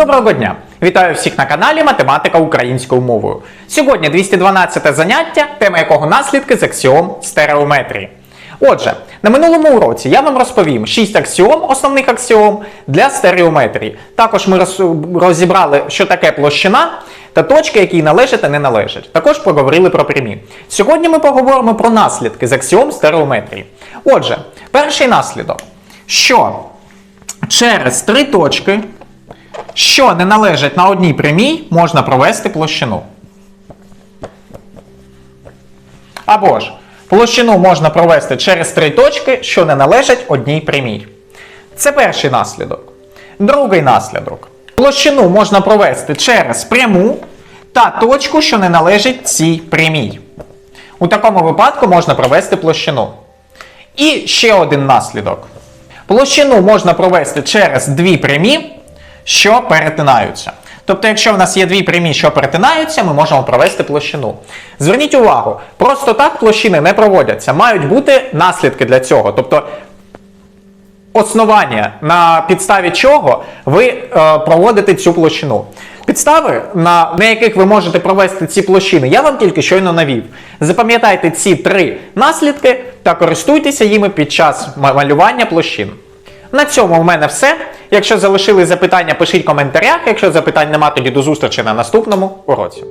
Доброго дня! Вітаю всіх на каналі Математика українською мовою. Сьогодні 212 заняття, тема якого наслідки з аксіом стереометрії. Отже, на минулому уроці я вам розповім 6 аксіом, основних аксіом для стереометрії. Також ми розібрали, що таке площина та точки, які належать та не належать. Також поговорили про прямі. Сьогодні ми поговоримо про наслідки з аксіом стереометрії. Отже, перший наслідок, що через три точки що не належать на одній прямій, можна провести площину. Або ж площину можна провести через три точки, що не належать одній прямій. Це перший наслідок. Другий наслідок. Площину можна провести через пряму та точку, що не належить цій прямій. У такому випадку можна провести площину. І ще один наслідок. Площину можна провести через дві прямі, що перетинаються. Тобто, якщо в нас є дві прямі, що перетинаються, ми можемо провести площину. Зверніть увагу, просто так площини не проводяться. Мають бути наслідки для цього. Тобто основання, на підставі чого ви е, проводите цю площину. Підстави, на, на яких ви можете провести ці площини, я вам тільки щойно навів. Запам'ятайте ці три наслідки та користуйтеся їми під час малювання площин. На цьому в мене все. Якщо залишили запитання, пишіть в коментарях. Якщо запитань нема, тоді до зустрічі на наступному уроці.